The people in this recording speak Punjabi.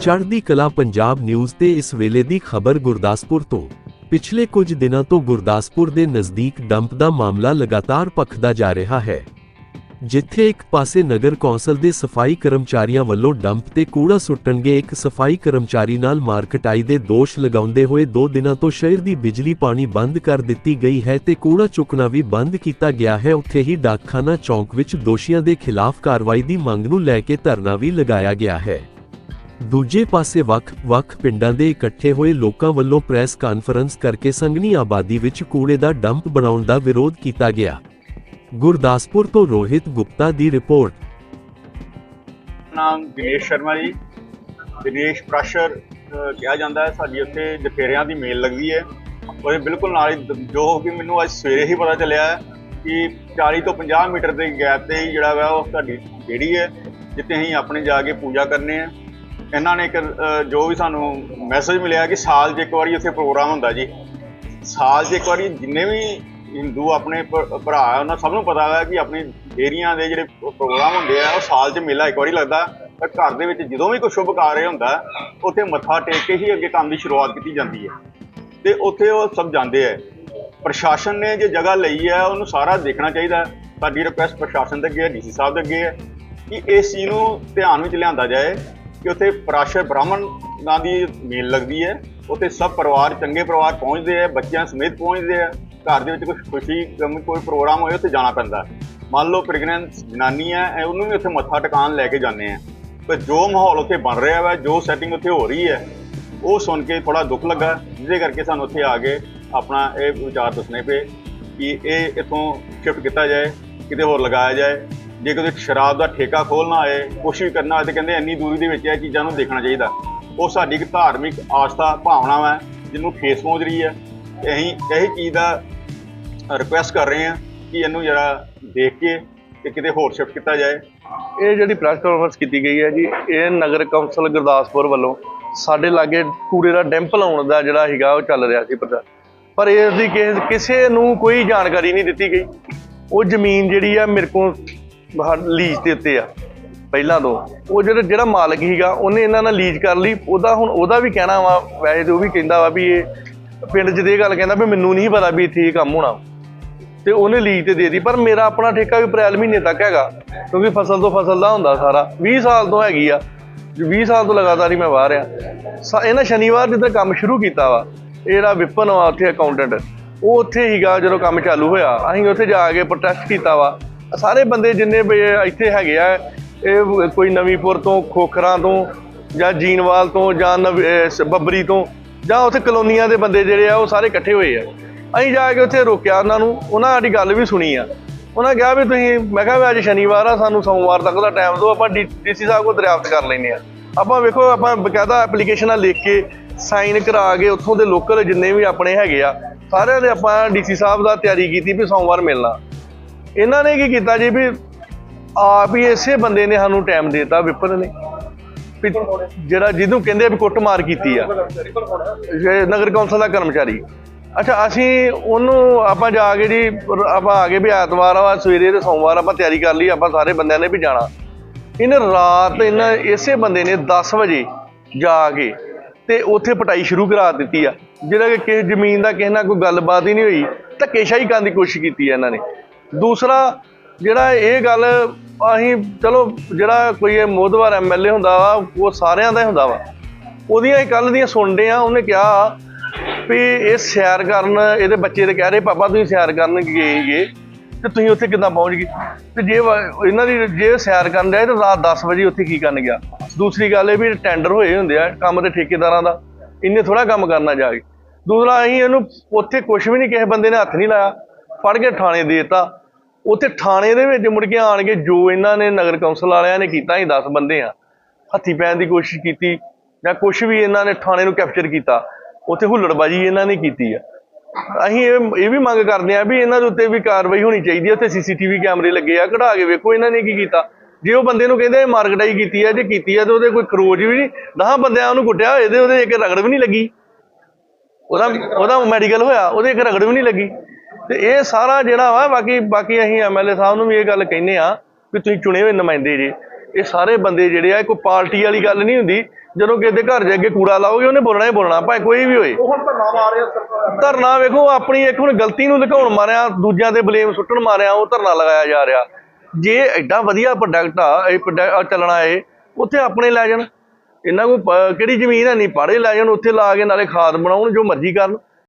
ਚੜ੍ਹਦੀ ਕਲਾ ਪੰਜਾਬ ਨਿਊਜ਼ ਤੇ ਇਸ ਵੇਲੇ ਦੀ ਖਬਰ ਗੁਰਦਾਸਪੁਰ ਤੋਂ। ਪਿਛਲੇ ਕੁਝ ਦਿਨਾਂ ਤੋਂ ਗੁਰਦਾਸਪੁਰ ਦੇ ਨਜ਼ਦੀਕ ਡੰਪ ਦਾ ਮਾਮਲਾ ਲਗਾਤਾਰ ਭਖਦਾ ਜਾ ਰਿਹਾ ਹੈ। ਜਿੱਥੇ ਇੱਕ ਪਾਸੇ ਨਗਰ ਕੌਂਸਲ ਦੇ ਸਫ਼ਾਈ ਕਰਮਚਾਰੀਆਂ ਵੱਲੋਂ ਡੰਪ ਤੇ ਕੂੜਾ ਸੁੱਟਣਗੇ, ਇੱਕ ਸਫ਼ਾਈ ਕਰਮਚਾਰੀ ਨਾਲ ਮਾਰਕਟਾਈ ਦੇ ਦੋਸ਼ ਲਗਾਉਂਦੇ ਹੋਏ 2 ਦਿਨਾਂ ਤੋਂ ਸ਼ਹਿਰ ਦੀ ਬਿਜਲੀ ਪਾਣੀ ਬੰਦ ਕਰ ਦਿੱਤੀ ਗਈ ਹੈ ਤੇ ਕੂੜਾ ਚੁੱਕਣਾ ਵੀ ਬੰਦ ਕੀਤਾ ਗਿਆ ਹੈ। ਉੱਥੇ ਹੀ ਡਾਕਖਾਨਾ ਚੌਂਕ ਵਿੱਚ ਦੋਸ਼ੀਆਂ ਦੇ ਖਿਲਾਫ ਕਾਰਵਾਈ ਦੀ ਮੰਗ ਨੂੰ ਲੈ ਕੇ ਧਰਨਾ ਵੀ ਲਗਾਇਆ ਗਿਆ ਹੈ। ਦੂਜੇ ਪਾਸੇ ਵੱਖ-ਵੱਖ ਪਿੰਡਾਂ ਦੇ ਇਕੱਠੇ ਹੋਏ ਲੋਕਾਂ ਵੱਲੋਂ ਪ੍ਰੈਸ ਕਾਨਫਰੰਸ ਕਰਕੇ ਸੰਘਣੀ ਆਬਾਦੀ ਵਿੱਚ ਕੂੜੇ ਦਾ ਡੰਪ ਬਣਾਉਣ ਦਾ ਵਿਰੋਧ ਕੀਤਾ ਗਿਆ। ਗੁਰਦਾਸਪੁਰ ਤੋਂ ਰੋਹਿਤ ਗੁਪਤਾ ਦੀ ਰਿਪੋਰਟ। ਨਾਮ ਦਿਨੇਸ਼ ਸ਼ਰਮਾ ਜੀ। ਦਿਨੇਸ਼ ਪ੍ਰਸ਼ਰ ਕਿਹਾ ਜਾਂਦਾ ਹੈ, ਸਾਡੀ ਉੱਥੇ ਜਫੇਰਿਆਂ ਦੀ ਮੇਲ ਲੱਗਦੀ ਹੈ। ਉਹਦੇ ਬਿਲਕੁਲ ਨਾਲ ਹੀ ਦ- ਜੋ ਕਿ ਮੈਨੂੰ ਅੱਜ ਸਵੇਰੇ ਹੀ ਪਤਾ ਚੱਲਿਆ ਹੈ ਕਿ 40 ਤੋਂ 50 ਮੀਟਰ ਦੇ ਗੈਪ ਤੇ ਹੀ ਜਿਹੜਾ ਵਾ ਉਹ ਸਾਡੀ ਜਿਹੜੀ ਹੈ, ਜਿੱਥੇ ਅਸੀਂ ਆਪਣੇ ਜਾ ਕੇ ਪੂਜਾ ਕਰਨੇ ਆ। ਇਹਨਾਂ ਨੇ ਇੱਕ ਜੋ ਵੀ ਸਾਨੂੰ ਮੈਸੇਜ ਮਿਲਿਆ ਕਿ ਸਾਲ 'ਚ ਇੱਕ ਵਾਰੀ ਉੱਥੇ ਪ੍ਰੋਗਰਾਮ ਹੁੰਦਾ ਜੀ। ਸਾਲ 'ਚ ਇੱਕ ਵਾਰੀ ਜਿੰਨੇ ਵੀ ਹਿੰਦੂ ਆਪਣੇ ਭ- ਭਰਾ ਉਹਨਾਂ ਸਭ ਨੂੰ ਪਤਾ ਹੈ ਕਿ ਆਪਣੀ ਡੇਰੀਆਂ ਦੇ ਜਿਹੜੇ ਪ੍ਰੋਗਰਾਮ ਹੁੰਦੇ ਆ, ਉਹ ਸਾਲ 'ਚ ਮੇਲਾ ਇੱਕ ਵਾਰੀ ਲੱਗਦਾ। ਪਰ ਘਰ ਦੇ ਵਿੱਚ ਜਦੋਂ ਵੀ ਕੋਈ ਸ਼ੁਭ ਕਾਰਜ ਹੁੰਦਾ, ਉੱਥੇ ਮੱਥਾ ਟੇਕ ਕੇ ਹੀ ਅੱਗੇ ਕੰਮ ਦੀ ਸ਼ੁਰੂਆਤ ਕੀਤੀ ਜਾਂਦੀ ਹੈ। ਤੇ ਉੱਥੇ ਉਹ ਸਭ ਜਾਂਦੇ ਆ। ਪ੍ਰਸ਼ਾਸਨ ਨੇ ਜੇ ਜਗ੍ਹਾ ਲਈ ਹੈ ਉਹਨੂੰ ਸਾਰਾ ਦੇਖਣਾ ਚਾਹੀਦਾ। ਹੈ। ਸਾਡੀ ਰਿਕੁਐਸਟ ਪ੍ਰਸ਼ਾਸਨ ਦੇ ਅੱਗੇ ਹੈ, ਡੀਸੀ ਸਾਹਿਬ ਦੇ ਅੱਗੇ ਹੈ, ਕਿ ਇਸ ਚੀਜ਼ ਨੂੰ ਧਿਆਨ ਵਿੱਚ ਲਿਆਂਦਾ ਜਾਏ। ਕਿ ਉੱਥੇ ਪਰਾਸ਼ਰ ਬ੍ਰਾਹਮਣ ਨਾਂ ਦੀ ਮੇਲ ਲੱਗਦੀ ਹੈ। ਉੱਥੇ ਸਭ ਪਰਿਵਾਰ, ਚੰਗੇ ਪਰਿਵਾਰ ਪਹੁੰਚਦੇ ਆ ਬੱਚਿਆਂ ਸਮੇਤ ਪਹੁੰਚਦੇ ਆ ਘਰ ਦੇ ਵਿੱਚ ਕੋਈ ਖੁਸ਼ੀ ਕੋਈ ਪ੍ਰੋਗਰਾਮ ਹੋਏ, ਉੱਥੇ ਜਾਣਾ ਪੈਂਦਾ ਮੰਨ ਲਓ ਪ੍ਰੈਗਨੈਂਟ ਜਨਾਨੀ ਹੈ ਉਹਨੂੰ ਵੀ ਉੱਥੇ ਮੱਥਾ ਟਿਕਾਣ ਲੈ ਕੇ ਜਾਂਦੇ ਆ ਪਰ ਜੋ ਮਾਹੌਲ ਉੱਥੇ ਬਣ ਰਿਹਾ ਵਾ, ਜੋ ਸੈਟਿੰਗ ਉੱਥੇ ਹੋ ਰਹੀ ਹੈ, ਉਹ ਸੁਣ ਕੇ ਥੋੜਾ ਦੁੱਖ ਲੱਗਾ, ਜਿਹਦੇ ਕਰਕੇ ਸਾਨੂੰ ਉੱਥੇ ਆ ਕੇ ਆਪਣਾ ਇਹ ਵਿਚਾਰ ਦੱਸਣੇ ਪਏ ਕਿ ਇਹ ਇੱਥੋਂ ਸ਼ਿਫਟ ਕੀਤਾ ਜਾਏ, ਕਿਤੇ ਹੋਰ ਲਗਾਇਆ ਜਾਏ। ਜੇ ਕਦੇ ਸ਼ਰਾਬ ਦਾ ਠੇਕਾ ਖੋਲਣਾ ਹੈ ਕੁਛ ਵੀ ਕਰਨਾ ਹੋਏ ਤੇ ਕਹਿੰਦੇ ਇੰਨੀ ਦੂਰੀ ਦੇ ਵਿੱਚ ਇਹ ਚੀਜ਼ਾਂ ਨੂੰ ਦੇਖਣਾ ਚਾਹੀਦਾ। ਉਹ ਸਾਡੀ ਇੱਕ ਧਾਰਮਿਕ ਆਸਥਾ, ਭਾਵਨਾ ਹੈ ਜਿਹਨੂੰ ਠੇਸ ਪਹੁੰਚ ਰਹੀ ਹੈ। ਅਸੀਂ ਇਹੀ ਚੀਜ਼ ਦਾ ਰਿਕੁਐਸਟ ਕਰ ਰਹੇ ਹਾਂ ਕਿ ਇਹਨੂੰ ਜਰਾ ਦੇਖ ਕੇ ਤੇ ਕਿਤੇ ਹੋਰ ਸ਼ਿਫਟ ਕੀਤਾ ਜਾਏ। ਇਹ ਜਿਹੜੀ ਪ੍ਰੈਸ ਕਾਨਫਰੰਸ ਕੀਤੀ ਗਈ ਹੈ ਜੀ, ਇਹ ਨਗਰ ਕੌਂਸਲ ਗੁਰਦਾਸਪੁਰ ਵੱਲੋਂ ਸਾਡੇ ਲਾਗੇ ਕੂੜੇ ਦਾ ਡੈਂਪ ਲਾਉਣ ਦਾ ਜਿਹੜਾ ਹੈਗਾ ਉਹ ਚੱਲ ਰਿਹਾ ਸੀ ਪ੍ਰਚਾਰ। ਪਰ ਇਸ ਦੀ ਕਿਸੇ ਨੂੰ ਕੋਈ ਜਾਣਕਾਰੀ ਨਹੀਂ ਦਿੱਤੀ ਗਈ। ਉਹ ਜ਼ਮੀਨ ਜਿਹੜੀ ਆ, ਮੇਰੇ ਕੋਲ ਬਾਹਰ ਲੀਜ਼ ਦੇ ਉੱਤੇ ਆ, ਪਹਿਲਾਂ ਤੋਂ। ਉਹ ਜਿਹੜਾ ਜਿਹੜਾ ਮਾਲਕ ਸੀਗਾ, ਉਹਨੇ ਇਹਨਾਂ ਨਾਲ ਲੀਜ਼ ਕਰ ਲਈ। ਉਹਦਾ ਹੁਣ ਉਹਦਾ ਵੀ ਕਹਿਣਾ ਵਾ, ਵੈਸੇ ਤੇ ਉਹ ਵੀ ਕਹਿੰਦਾ ਵਾ ਵੀ ਇਹ ਪਿੰਡ 'ਚ ਤੇ ਇਹ ਗੱਲ ਕਹਿੰਦਾ ਵੀ ਮੈਨੂੰ ਨਹੀਂ ਪਤਾ ਵੀ ਇੱਥੇ ਇਹ ਕੰਮ ਹੋਣਾ। ਤੇ ਉਹਨੇ ਲੀਜ਼ ਤੇ ਦੇ ਦਿੱਤੀ, ਪਰ ਮੇਰਾ ਆਪਣਾ ਠੇਕਾ ਵੀ ਅਪ੍ਰੈਲ ਮਹੀਨੇ ਤੱਕ ਹੈਗਾ, ਕਿਉਂਕਿ ਫਸਲ ਤੋਂ ਫਸਲ ਦਾ ਹੁੰਦਾ ਸਾਰਾ। 20 ਸਾਲ ਤੋਂ ਹੈਗੀ ਆ। 20 ਸਾਲ ਤੋਂ ਲਗਾਤਾਰ ਹੀ ਮੈਂ ਬਾਹਰ ਆ ਇਹਨਾਂ ਸ਼ਨੀਵਾਰ ਜਿੱਦਾਂ ਕੰਮ ਸ਼ੁਰੂ ਕੀਤਾ ਵਾ, ਇਹ ਜਿਹੜਾ ਵਿਪਨ ਵਾ ਉੱਥੇ ਅਕਾਊਂਟੈਂਟ ਉਹ ਉੱਥੇ ਹੀਗਾ ਜਦੋਂ ਕੰਮ ਚਾਲੂ ਹੋਇਆ। ਅਸੀਂ ਉੱਥੇ ਜਾ ਕੇ ਪ੍ਰੋਟੈਸਟ ਕੀਤਾ ਵਾ। ਸਾਰੇ ਬੰਦੇ ਜਿੰਨੇ ਵੀ ਇੱਥੇ ਹੈਗੇ ਆ, ਇਹ ਕੋਈ ਨਵੀਂਪੁਰ ਤੋਂ, ਖੋਖਰਾਂ ਤੋਂ, ਜਾਂ ਜੀਨਵਾਲ ਤੋਂ, ਜਾਂ ਨਵ- ਸ- ਬੱਬਰੀ ਤੋਂ, ਜਾਂ ਉੱਥੇ ਕਲੋਨੀਆਂ ਦੇ ਬੰਦੇ ਜਿਹੜੇ ਆ, ਉਹ ਸਾਰੇ ਇਕੱਠੇ ਹੋਏ ਆ। ਅਸੀਂ ਜਾ ਕੇ ਉੱਥੇ ਰੋਕਿਆ ਉਹਨਾਂ ਨੂੰ, ਉਹਨਾਂ ਸਾਡੀ ਗੱਲ ਵੀ ਸੁਣੀ ਆ। ਉਹਨਾਂ ਕਿਹਾ ਵੀ ਤੁਸੀਂ, ਮੈਂ ਕਿਹਾ ਵੀ ਅੱਜ ਸ਼ਨੀਵਾਰ ਆ, ਸਾਨੂੰ ਸੋਮਵਾਰ ਤੱਕ ਦਾ ਟਾਈਮ ਦਿਓ, ਆਪਾਂ ਡੀਸੀ ਸਾਹਿਬ ਕੋਲ ਦਰਿਆਫਤ ਕਰ ਲੈਂਦੇ ਆ। ਆਪਾਂ ਵੇਖੋ, ਆਪਾਂ ਬਕਾਇਦਾ ਐਪਲੀਕੇਸ਼ਨਾਂ ਲਿਖ ਕੇ ਸਾਈਨ ਕਰਾ ਕੇ, ਉੱਥੋਂ ਦੇ ਲੋਕਲ ਜਿੰਨੇ ਵੀ ਆਪਣੇ ਹੈਗੇ ਆ, ਸਾਰਿਆਂ ਦੇ ਆਪਾਂ ਡੀਸੀ ਸਾਹਿਬ ਦਾ ਤਿਆਰੀ ਕੀਤੀ ਵੀ ਸੋਮਵਾਰ ਮਿਲਣਾ। ਇਹਨਾਂ ਨੇ ਕੀ ਕੀਤਾ ਜੀ ਵੀ ਆਪ ਹੀ ਇਸੇ ਬੰਦੇ ਨੇ ਸਾਨੂੰ ਟਾਈਮ ਦਿੱਤਾ ਵਿਪਨ ਨੇ। ਵੀ ਜਿਹੜਾ ਜਿਹਨੂੰ ਕਹਿੰਦੇ ਵੀ ਕੁੱਟਮਾਰ ਕੀਤੀ ਆ। ਨਗਰ ਕੌਂਸਲ ਦਾ ਕਰਮਚਾਰੀ। ਅੱਛਾ, ਅਸੀਂ ਉਹਨੂੰ ਆਪਾਂ ਜਾ ਕੇ ਜੀ, ਆਪਾਂ ਆ ਗਏ ਵੀ ਐਤਵਾਰ ਆ, ਸਵੇਰੇ ਤੇ ਸੋਮਵਾਰ ਆਪਾਂ ਤਿਆਰੀ ਕਰ ਲਈ, ਆਪਾਂ ਸਾਰੇ ਬੰਦਿਆਂ ਨੇ ਵੀ ਜਾਣਾ। ਇਹਨੇ ਰਾਤ ਇਹਨਾਂ ਇਸੇ ਬੰਦੇ ਨੇ 10 ਵਜੇ ਜਾ ਕੇ ਤੇ ਉੱਥੇ ਪਟਾਈ ਸ਼ੁਰੂ ਕਰਾ ਦਿੱਤੀ ਆ। ਜਿਹੜਾ ਕਿ ਕਿਸੇ ਜ਼ਮੀਨ ਦਾ ਕਿਸੇ ਨਾਲ ਕੋਈ ਗੱਲਬਾਤ ਹੀ ਨਹੀਂ ਹੋਈ, ਧੱਕੇਸ਼ਾਹੀ ਕਰਨ ਦੀ ਕੋਸ਼ਿਸ਼ ਕੀਤੀ ਆ ਇਹਨਾਂ ਨੇ। ਦੂਸਰਾ ਜਿਹੜਾ ਇਹ ਗੱਲ ਅਸੀਂ, ਚਲੋ ਜਿਹੜਾ ਕੋਈ ਇਹ ਮੋਦਵਾਰ ਐਮਐਲਏ ਹੁੰਦਾ ਵਾ, ਉਹ ਸਾਰਿਆਂ ਦਾ ਹੀ ਹੁੰਦਾ ਵਾ। ਉਹਦੀਆਂ ਕੱਲ ਦੀਆਂ ਸੁਣਦੇ ਆ, ਉਹਨੇ ਕਿਹਾ ਵੀ ਇਹ ਸੈਰ ਕਰਨ, ਇਹਦੇ ਬੱਚੇ ਦੇ ਕਹਿ ਰਹੇ, ਪਾਪਾ, ਤੁਸੀਂ ਸੈਰ ਕਰਨ ਗਏ ਸੀਗੇ ਤੇ ਤੁਸੀਂ ਉੱਥੇ ਕਿੱਦਾਂ ਪਹੁੰਚ ਗਏ? ਤੇ ਜੇ ਇਹਨਾਂ ਦੀ ਜੇ ਸੈਰ ਕਰਨ ਜਾਏ ਤਾਂ ਰਾਤ 10 ਵਜੇ ਉੱਥੇ ਕੀ ਕਰਨ ਗਿਆ। ਦੂਸਰੀ ਗੱਲ ਇਹ ਵੀ ਟੈਂਡਰ ਹੋਏ ਹੁੰਦੇ ਆ ਕੰਮ ਦੇ ਠੇਕੇਦਾਰਾਂ ਦਾ, ਇੰਨੇ ਥੋੜਾ ਕੰਮ ਕਰਨਾ ਜਾ ਕੇ। ਦੂਸਰਾ ਅਸੀਂ ਇਹਨੂੰ ਉੱਥੇ ਕੁਝ ਵੀ ਨਹੀਂ ਕਿਸੇ ਬੰਦੇ ਨੇ ਹੱਥ ਨਹੀਂ ਲਾਇਆ, ਫੜ ਕੇ ਥਾਣੇ ਦੇ ਦਿੱਤਾ। ਉੱਥੇ ਥਾਣੇ ਦੇ ਵਿੱਚ ਮੁੜ ਕੇ ਆਣ ਕੇ ਜੋ ਇਹਨਾਂ ਨੇ ਨਗਰ ਕੌਂਸਲ ਵਾਲਿਆਂ ਨੇ ਕੀਤਾ ਅਸੀਂ 10 ਬੰਦੇ ਆ, ਹੱਥੀ ਪੈਣ ਦੀ ਕੋਸ਼ਿਸ਼ ਕੀਤੀ ਜਾਂ ਕੁਝ ਵੀ ਇਹਨਾਂ ਨੇ ਥਾਣੇ ਨੂੰ ਕੈਪਚਰ ਕੀਤਾ, ਉੱਥੇ ਹੁੱਲੜਬਾਜੀ ਇਹਨਾਂ ਨੇ ਕੀਤੀ ਆ। ਅਸੀਂ ਇਹ ਇਹ ਵੀ ਮੰਗ ਕਰਦੇ ਆ ਵੀ ਇਹਨਾਂ ਦੇ ਉੱਤੇ ਵੀ ਕਾਰਵਾਈ ਹੋਣੀ ਚਾਹੀਦੀ ਹੈ ਉੱਥੇ ਸੀਸੀਟੀਵੀ ਕੈਮਰੇ ਲੱਗੇ ਆ, ਕਢਾ ਕੇ ਵੇਖੋ ਇਹਨਾਂ ਨੇ ਕੀ ਕੀਤਾ। ਜੇ ਉਹ ਬੰਦੇ ਨੂੰ ਕਹਿੰਦੇ ਮਾਰਕਟਾਈ ਕੀਤੀ ਆ, ਜੇ ਕੀਤੀ ਆ ਤੇ ਉਹਦੇ ਕੋਈ ਖਰੋਜ ਵੀ ਨਹੀਂ 10 ਬੰਦਿਆਂ ਉਹਨੂੰ ਕੁੱਟਿਆ, ਇਹਦੇ ਉਹਦੇ ਇੱਕ ਰਗੜ ਵੀ ਨਹੀਂ ਲੱਗੀ। ਉਹਦਾ ਉਹਦਾ ਮੈਡੀਕਲ ਹੋਇਆ, ਉਹਦੇ ਇੱਕ ਰਗੜ ਵੀ ਨਹੀਂ ਲੱਗੀ। ਤੇ ਇਹ ਸਾਰਾ ਜਿਹੜਾ ਵਾ ਬਾਕੀ ਬਾਕੀ ਅਸੀਂ ਐਮਐਲਏ ਸਾਹਿਬ ਨੂੰ ਵੀ ਇਹ ਗੱਲ ਕਹਿੰਦੇ ਆ ਵੀ ਤੁਸੀਂ ਚੁਣੇ ਹੋਏ ਨੁਮਾਇੰਦੇ ਜੇ। ਇਹ ਸਾਰੇ ਬੰਦੇ ਜਿਹੜੇ ਆ ਕੋਈ ਪਾਰਟੀ ਵਾਲੀ ਗੱਲ ਨਹੀਂ ਹੁੰਦੀ। ਜਦੋਂ ਕਿਸੇ ਦੇ ਘਰ ਜਾ ਕੇ ਕੂੜਾ ਲਾਓਗੇ ਉਹਨੇ ਬੋਲਣਾ ਹੀ ਬੋਲਣਾ ਭਾਵੇਂ ਕੋਈ ਵੀ ਹੋਏ। ਉਹ ਹੁਣ ਧਰਨਾ ਮਾਰ ਰਿਹਾ ਸਰਕਾਰ ਧਰਨਾ ਵੇਖੋ ਆਪਣੀ ਇੱਕ ਹੁਣ ਗਲਤੀ ਨੂੰ ਲੁਕਾਉਣ ਮਾਰਿਆ ਦੂਜਿਆਂ ਤੇ ਬਲੇਮ ਸੁੱਟਣ ਮਾਰਿਆ ਉਹ ਧਰਨਾ ਲਗਾਇਆ ਜਾ ਰਿਹਾ। ਜੇ ਐਡਾ ਵਧੀਆ ਪ੍ਰੋਡਕਟ ਆ ਇਹ ਪ੍ਰੋਡਕਟ ਚੱਲਣਾ ਏ ਉੱਥੇ ਆਪਣੇ ਲੈ ਜਾਣ। ਇਹਨਾਂ ਪ- ਕਿਹੜੀ ਜ਼ਮੀਨ ਹੈ ਨਹੀਂ ਪਾੜੇ ਲੈ ਜਾਣ ਉੱਥੇ ਲਾ ਕੇ ਨਾਲੇ ਖਾਦ ਬਣਾਉਣ ਜੋ ਮਰਜ਼ੀ ਕਰਨ।